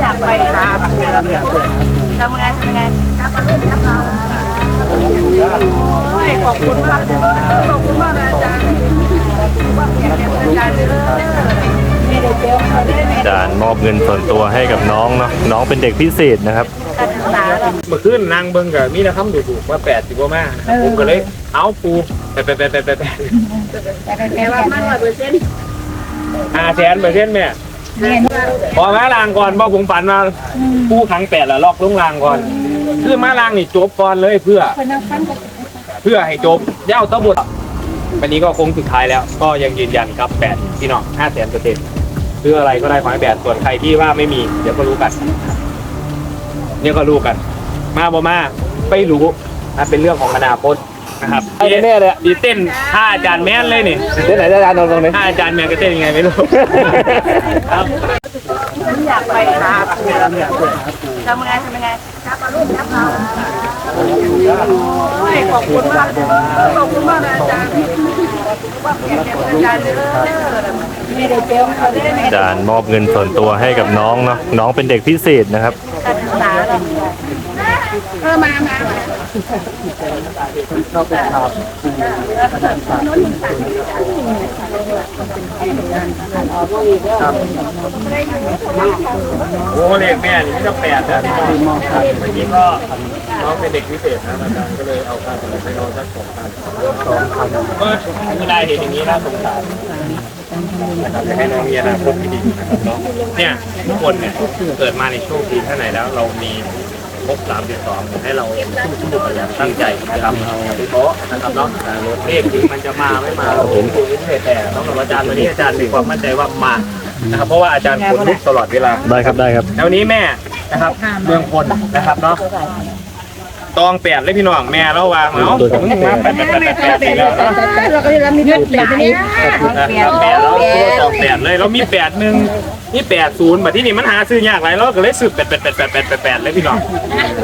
อยากไปหาทำงานทำงานโอ้ยขอบคุณมากขอบคุณมากอาจารย์ว่าเกียรติอาจารย์เด้อนี่เดี๋ยวเจ้านอาจารย์มอบเงินส่วนตัวให้กับน้องเนาะน้องเป็นเด็กพิเศษนะครับเมื่อคืนนางเบิ่งกับมีนะคำดูถูว่าแปดสิบกว่ามาผมก็เลยเอาปูแปดแปดแปดแปดแปดแปดแค่ว่ามันร้อยเปอร์เซ็นต์ห้าแสนเปอร์เซ็นต์แม่พอมาลางก่อนบอกผมฝันมาปูขังแปดล้วลอกลงลางก่อน คือมาลางนี่จบก่อนเลยเพื่อ เพื่อให้จบย่าตะบุตรวันนี้ก็คงสุดท้ายแล้ว ก็ยังยืนยันครับแปดพี่น้องห้าแสนเปอร์เซ็นต์เพื่ออะไรก็ได้ขอให้แปดส่วนใครที่ว่าไม่มี เดี๋ยวก็รู้กันเนี่ยก็รู้กัน มาบ่มาไม่รู้นะเป็นเรื่องของอนาคต นะครับแน่เลยดีเต้นท่าอาจารย์แม่นเลยนี่เดี๋ยวไหนอาจารย์ตรงนี้ ท่าอาจารย์แม่นก็เต้นยังไงไม่รู้ ครับฉันอยากไปหาทำงานทำงานโอ้ยขอบคุณมากขอบคุณมากอาจารย์ว่าเกียรติอาจารย์เด้อนี่เดี๋ยวเจ้าเขาได้ในอาจารย์มอบเงินส่วนตัวให้กับน้องเนาะน้องเป็นเด็กพิเศษนะครับ การศึกษาเรา เออมามามาโอ้เลขแม่นี่ไม่ต้องแปดนะเมื่อกี้ก็น้องเป็นเด็กพิเศษนะอาจารย์ก็เลยเอาค่าสมัครให้น้องสักสองพันสองพันก็ไม่ได้เห็นอย่างนี้น่าสงสารนะครับจะให้น้องมีอนาคตที่ดีนะครับเนาะเนี่ยทุกคนเนี่ยเกิดมาในโชคดีเท่าไหนแล้วเรามี ครบสามสิบสองให้เราสู้สู้กันอย่างตั้งใจนะครับเอาไปโต๊ะนะครับเนาะเลขถึงมันจะมาไม่มาเราผมดูนิสัยแต่ต้องกับอาจารย์วันนี้อาจารย์มีความมั่นใจว่ามานะครับเพราะว่าอาจารย์ขนลุกตลอดเวลาได้ครับได้ครับแล้ววันนี้แม่นะครับเมืองพลนะครับเนาะตองแปดเลยพี่น้องแม่แล้ววางเนาะผมมาแปดแปดแปดแปดแปดสี่แล้วเนาะเราก็จะมีเงินเปลี่ยนนี้แปดแล้วตัวตองแปดเลยแล้วมีแปดหนึ่ง นี่แปดศูนย์แบบที่นี่มันหาซื้อยากไรแล้วก็เลยซื้อแปดแปดแปดแปดแปดแปดแปดเลยพี่น้อง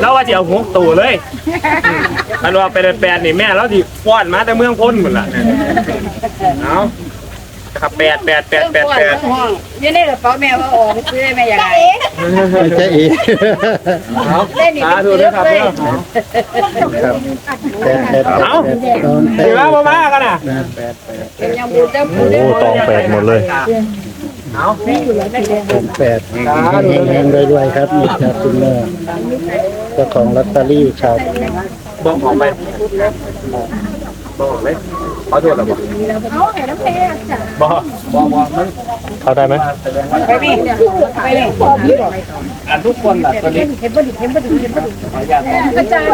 แล้วว่าจะเอาหกตัวเลยมันว่าแปดแปดนี่แม่แล้วที่ฟ้อนมาแต่เมืองพ้นหมดละเอาครับแปดแปดแปดแปดแปดนี่นี่กระเป๋าแม่ว่าออกซื้อแม่ยังไงไม่ใช่อีกเอาเล่นนี่สาธุด้วยครับเนาะแปดแปดเอาแปดตอนแปถือว่าบ่มากันน่ะเป็นยังบูเจ้าบูโอ้ตองแปดหมดเลย เอาแปดเฮงๆรวยๆครับนี่ครับคุณแม่เจ้าของลอตเตอรี่ครับบอกออกไปบอกออกเลยขอโทษแล้วบอกบอกบอกบอกมันเขาได้ไหมไปนี่ไปนี่อ่านทุกคนแหละตอนนี้เห็นบ่ดิเห็นบ่ดิเห็นบ่ดิอาจารย์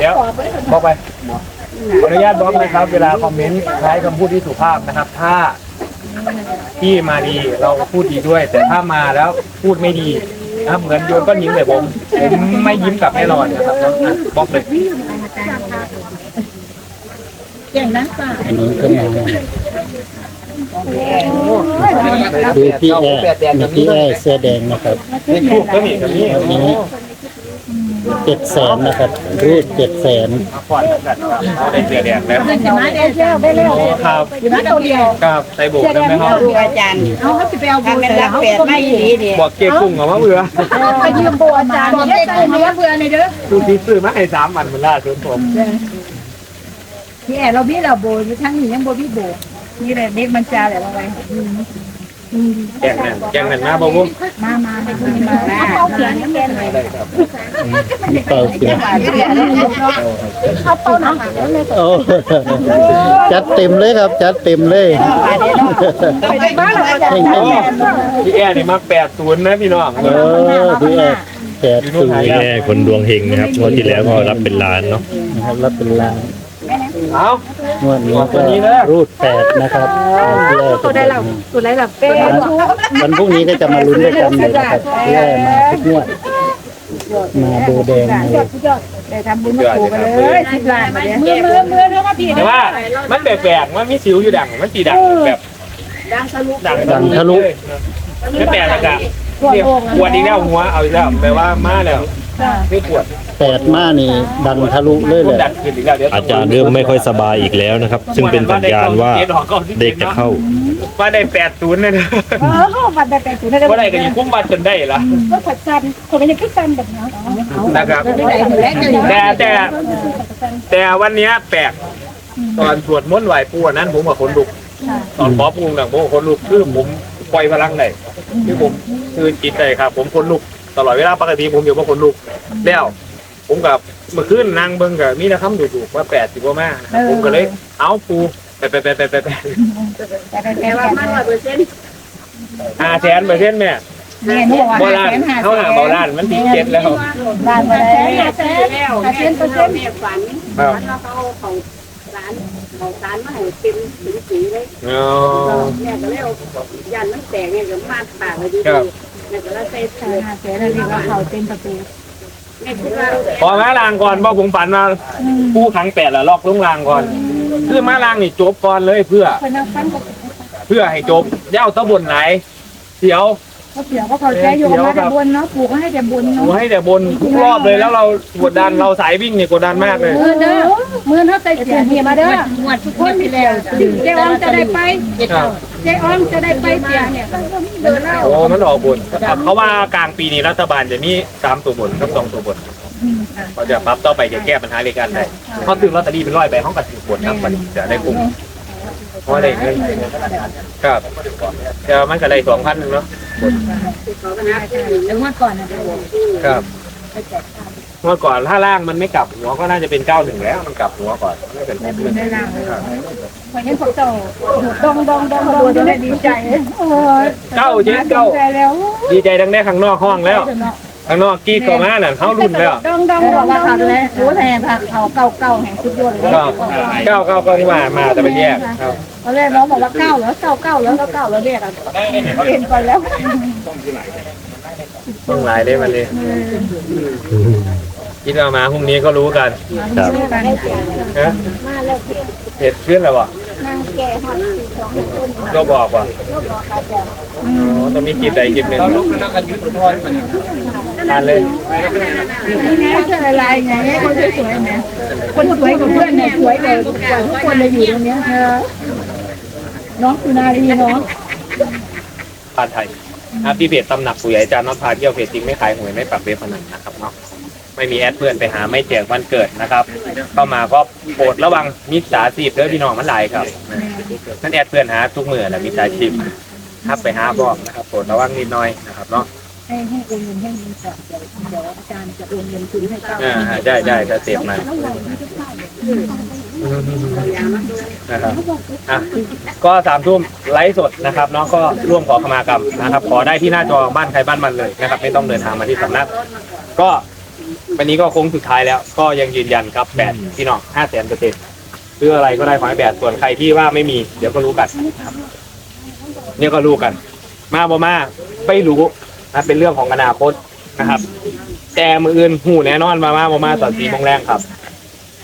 เดี๋ยวบอกไปขออนุญาตบอกนะครับ เวลาคอมเมนต์ใช้คำพูดที่สุภาพนะครับ ถ้า ที่มาดีเราก็พูดดีด้วย แต่ถ้ามาแล้วพูดไม่ดีนะครับเหมือนโยนก้อนหินใส่ผมผมไม่ยิ้มกลับแน่นอนนะครับอะบอกเลยอันนี้ก็มาดูพี่แอร์มีพี่แอร์เสื้อแดงนะครับ นี่ถูกก็มีกับนี่วันนี้ เจ็ดแสนนะครับ รูดเจ็ดแสนมาก่อนกันครับเขาได้เสียแดงแล้วจะมาได้แล้วได้แล้วครับอยู่มาตัวเดียวครับใส่โบกได้ไหมครับดูอาจารย์เอาเขาสิไปเอาบุญเป็นรักแปดไม่ดีนี่บอกเก๊กุ้งเอามาเบื่อไปยืมโบอาจารย์บอกได้กูมาเพื่อนในเด้อดูที่ซื้อมาให้สามวันมันล่าสุดผมพี่แอเราพี่เราโบอยู่ทั้งนี้ยังโบพี่โบนี่แหละเด็กมันจาแหละว่าไง แกงนั่นแกงนั่นมาบ่บุ้มมามาไปดูมาเขาเขียนยังไงเลยได้ครับเป่าเสียงเขาเป้าหนังเลยโอ้จัดเต็มเลยครับ จัดเต็มเลยเออพี่แอร์นี่มาแปดศูนย์นะพี่น้องเออพี่แอร์แปดศูนย์นี่แค่คนดวงเฮงนะครับงวดที่แล้วก็รับเป็นล้านเนาะนะครับรับเป็นล้าน เอางวดนี้ก็รูดแปดนะครับพี่แอร์ตัวได้เราตัวได้เราเป็นวันพรุ่งนี้ก็จะมาลุ้นด้วยกันเลยนะครับพี่แอร์มาทุกงวดมาโบแดงเลยได้ทำบุญมาปูกันเลยสิบล้านมาเนี่ยมือมือมือเท่ากับพี่แต่ว่ามันแปลกๆมันมีสิวอยู่ดังมันสีดังแบบดังทะลุดังไม่แปลกเลยจ้ะเนี่ยปวดอีกแล้วหัวเอาอีกแล้วแปลว่ามาแล้วไม่ปวด แปดมานี่ดังทะลุเลยแหดัละนขึ้นอีกแล้วเดี๋ยวอาจารย์เริ่มไม่ค่อยสบายอีกแล้วนะครับ ซึ่งเป็นสัญญาณว่าเด็กจะเข้าว่าได้แปดศูนย์เลยนะเออเขาบัตรแบบแต่งตัวได้ว่าได้ก็ยังคุ้มมาจนได้ละก็ผัดจันคนเป็นยังคิดจันแบบนี้นะครับไม่ได้อยู่แล้วอยู่แต่แต่แต่วันเนี้ยแปลกตอนสวดมนต์ไหว้ปู่อันนั้นผมกับคนลุกตอนขอปู่หนังผมกับคนลุกคือผมปล่อยพลังได้คือผมคือจิตใจครับ ผมคนลุกตลอดเวลาปกติผมอยู่ว่าคนลุกแล้ว ผมกับเมื่อคืนนางเบิ่งกับมีนะคำดูๆว่าแปดสิบกว่ามานะครับผมก็เลย เอาปูไปไปไปไปไปไปแต่แต่ว่ามันร้อยเปอร์เซ็นต์ห้าแสนเปอร์เซ็นต์แม่เนี่ยหนูบอกว่าโบราณเท่าหาโบราณมันถึงเจ็ดแล้วบ้านมาเลยห้าแสนห้าแสนเปอร์เซ็นต์แม่ฝันครับฝันว่าเขาเอาของร้านของร้านมาให้เต็มถึงสีเลยอ๋อแม่ก็เลยเอายันมันแตกเนี่ยก็มาดปากเลยดีครับแม่ก็เลยใส่ห้าแสนแล้วเรียกว่าเขาเต็มประตูแม่คิดว่า พอมาลางก่อนบอกผมฝันมาผู้ขังแปดละลอกลงลางก่อนคือมาลางนี่จบก่อนเลยเพื่อคนนั่งฟังก็เพื่อให้จบเย้าตะบนไหนเดี๋ยวเขาเสียก็เขาใจอยู่มาแต่บนเนาะปลูกให้แต่บนหนูเนาะให้แต่บนทุกรอบเลยแล้วเรากดดันเราสายวิ่งนี่กดดันมากเลยมือเด้อมือเขาใจเสียเมียมาเด้องวดทุกคนที่แล้วเจ้าอ้อมจะได้ไป ครับเจ้าอ้อมจะได้ไปเสียเนี่ยเดินเล่าโอ้มันออกบนเขาว่ากลางปีนี้รัฐบาลจะมีสามตัวบนกับสองตัวบนเขาจะปรับต่อไปจะแก้ปัญหาในการได้เขาซื้อลอตเตอรี่เป็นร้อยใบห้องกับถือบนครับมันจะได้คุ้มเพราะอะไรเงินครับจะมันก็ได้สองพันหนึ่งเนาะแล้วเมื่อก่อนนะครับ เมื่อก่อนถ้าล่างมันไม่กลับหัวก็น่าจะเป็นเก้าหนึ่งแล้ว มันกลับหัวก่อนไม่เป็นหกหนึ่ได้ล่างเลยพอเห็นพวกเจ้าดองดองดองดองได้ดีใจเก้าเจ็ดเก้าดีใจดังได้ข้างนอกห้องแล้วข้างนอกกรีดก็มาน่ะเขารุ่นแล้วดองดองดองดองเลยรู้แทนผักเขาเก่าเก่าแห่งสุดยอดเลยก็เก้าเก้าก็ที่มามาแต่เป็นแยกครับตอนแรกน้องบอกว่าเก้าแล้วเก้าเก้าแล้วเก้าแล้วเรียกอะเห็นไปแล้วต้องหลายได้มาเลย คิดว่ามาพรุ่งนี้ก็รู้กันครับนะเห็ดขึ้นแล้ววะนั่งแก่หอดสี่สองคนก็บอกว่าอ๋อต้องมีคลิปใดคลิปหนึ่งทานเลยนี่ไงเสื้อลายไงคนสวยๆนะคนสวยกับเพื่อนเนี่ยสวยเลยกว่าทุกคนเลยอยู่ตรงนี้เธอน้องสุนารีน้องทานไทยนะที่เพจตำหนักปุ๋ยอาจารย์น็อตพาเที่ยวเพจจริงไม่ขายหวยไม่ปรับเว็บพนันนะครับเนาะ ไม่มีแอดเพื่อนไปหาไม่แจกวันเกิดนะครับ เข้ามาก็โปรดระวังมิจฉาชีพเด้อพี่น้องมันหลายครับนั่นแอดเพื่อนหาทุกมือแหละมิจฉาชีพถ้าไปหาบอกนะครับโปรดระวังนิดหน่อยนะครับเนาะให้ให้โอนเงินให้เงินก่อนเดี๋ยวเดี๋ยวอาจารย์จะโอนเงินคืนให้เก้าอ่าได้ได้ถ้าเสียบมานะครับอะก็สามทุ่มไลฟ์สดนะครับเนาะก็ร่วมขอขมากรรมนะครับ ขอได้ที่หน้าจอบ้านใครบ้านมันเลยนะครับ ไม่ต้องเดินทางมาที่สำนัก ก็ วันนี้ก็โค้งสุดท้ายแล้ว ก็ยังยืนยันครับแปดพี่น้องห้าแสนเปอร์เซ็นต์ซื้ออะไรก็ได้ขอให้แปดส่วนใครที่ว่าไม่มี เดี๋ยวก็รู้กันครับเนี่ยก็รู้กัน มาบ่มาไม่รู้นะเป็นเรื่องของอนาคตนะครับ แต่มืออื่นหูแน่นอนมามาบ่มาตอนสี่โมงแรงครับ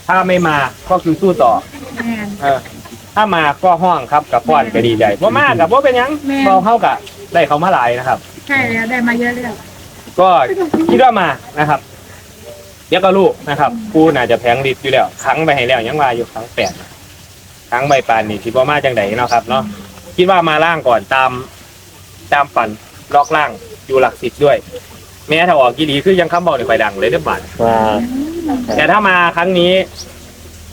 ถ้าไม่มาก็คือสู้ต่อแม่เออ ถ้ามาก็ห้องครับกับพ่อนก็ดีใจบ่มากับบ่เป็นหยังแม่เราเข้ากับได้เขามาหลายนะครับ ใช่แล้วได้มาเยอะเลยก็คิดว่ามานะครับ เดี๋ยวก็ลูกนะครับกูน่าจะแพงดิบอยู่แล้วครั้งไปให้แล้วยังว่าอยู่ครั้งแปดครั้งใบปานนี่คิดว่ามาจังไดเนาะครับเนาะคิดว่ามาล่างก่อนตามตามฝันล็อกล่างอยู่หลักสิบด้วย แม้ถ้าออกกีดีคือยังคำบอกในไฟดังเลยเด้อบาทว่าแต่ถ้ามาครั้งนี้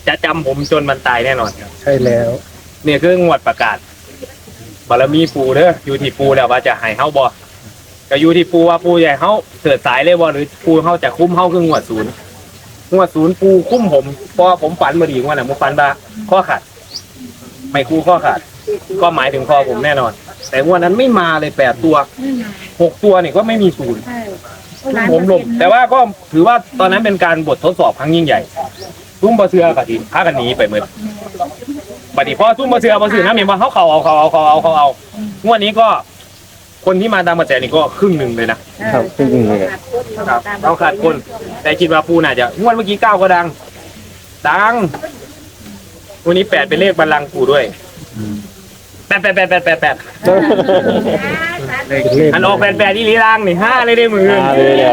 จะจำผมจนมันตายแน่นอนครับใช่แล้ว เนี่ยคืองวดประกาศบารมีปูเด้ออยู่ที่ปูแล้วว่าจะให้เฮาบ่ ก็อยู่ที่ปูว่าปูใหญ่เฮาเสิร์ชสายเลยบ่หรือปูเฮาจะคุ้มเฮาคืองวดศูนย์งวดศูนย์ปูคุ้มผมเพราะผมฝันมาดีงว่าน่ะผมฝันว่าข้อขาดไม่คู่ข้อขาด ก็หมายถึงคอผมแน่นอน แต่งวดนั้นไม่มาเลยแปดตัวหกตัวเนี่ยก็ไม่มีศูนย์ใช่ผมลมแต่ว่าก็ถือว่าตอนนั้นเป็นการบททดสอบครั้งยิ่งใหญ่ซุ่มบะเสือกับทีพากันหนีไปเหมือนบัดนี้พอซุ่มบะเสือบะเสือน้ำเห็นว่าเขาเขาเอาเขาเอาเขาเอาเขาเอางวดนี้ก็ คนที่มาตามกระแสนี่ก็ครึ่งหนึ่งเลยนะ ครับซึ่งเลย ครับเราขาดคน แต่คิดว่าปูน่าจะงวดเมื่อกี้เก้าก็ดัง ดัง วันนี้แปดเป็นเลขบัลลังก์ปูด้วยแปดแปดแปดแปดแปดแปดเลขอันออกแปดแปดที่ลีล่างนี่ห้าเลยได้มือมาเลยเนี่ย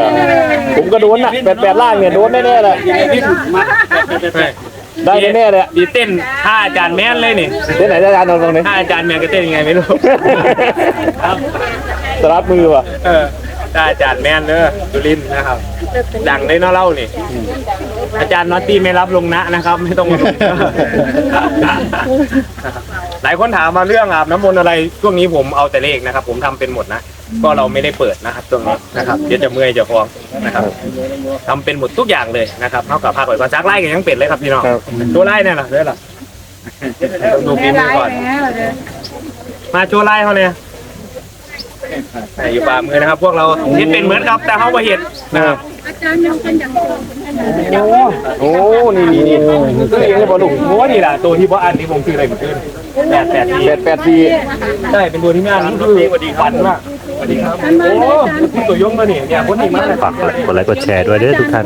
ผมก็โดนน่ะแปดแปดล่างเนี่ยโดนแน่ๆเลย ได้แน่ๆเลยอะดีเต้นท่าอาจารย์แม่นเลยนี่เดี๋ยวไหนจะอาจารย์นอนตรงนี้ท่าอาจารย์แม่นก็เต้นยังไงไม่รู้ ครับ สลับมือว่ะเออท่าอาจารย์แม่นเด้อดุลินทร์นะครับ ดังเลยเนาะเล่านี่ อาจารย์น็อตตี้ไม่รับลงนะนะครับ ไม่ต้องมาลงหลายคนถามมาเรื่องอาบน้ำมนต์อะไรช่วงนี้ผมเอาแต่เลขนะครับ ผมทำเป็นหมดนะ ก็เราไม่ได้เปิดนะครับตรงนี้นะครับเดี๋ยวจะเมื่อยจะฟ้องนะครับทำเป็นหมดทุกอย่างเลยนะครับเท่ากับภาคไว้ก่อนซักไล่กันยังเป็ดเลยครับพี่น้องตัวไล่เนี่ยนะเด้อล่ะต้องดูปีมือก่อน มาโชว์ไล่เขาเนี่ยอยู่ป่ามือนะครับ พวกเราเห็นเป็นเหมือนครับ แต่เขามาเห็นนะครับโอ้นี่นี่นี่เคยเห็นเลยบอลลูกโอ้นี่แหละตัวที่ว่าอันนี้ผมคืออะไรเหมือนกันแปดแปดทีแปดแปดสี่ใช่เป็นตัวที่งานนี่คือฝันมากส วัสดีครับ โอ้ตัวยงมาเนี่ยเนี่ยคนนี้มากเลยฝากกดไลค์กดแชร์ด้วยเด้อทุกท่าน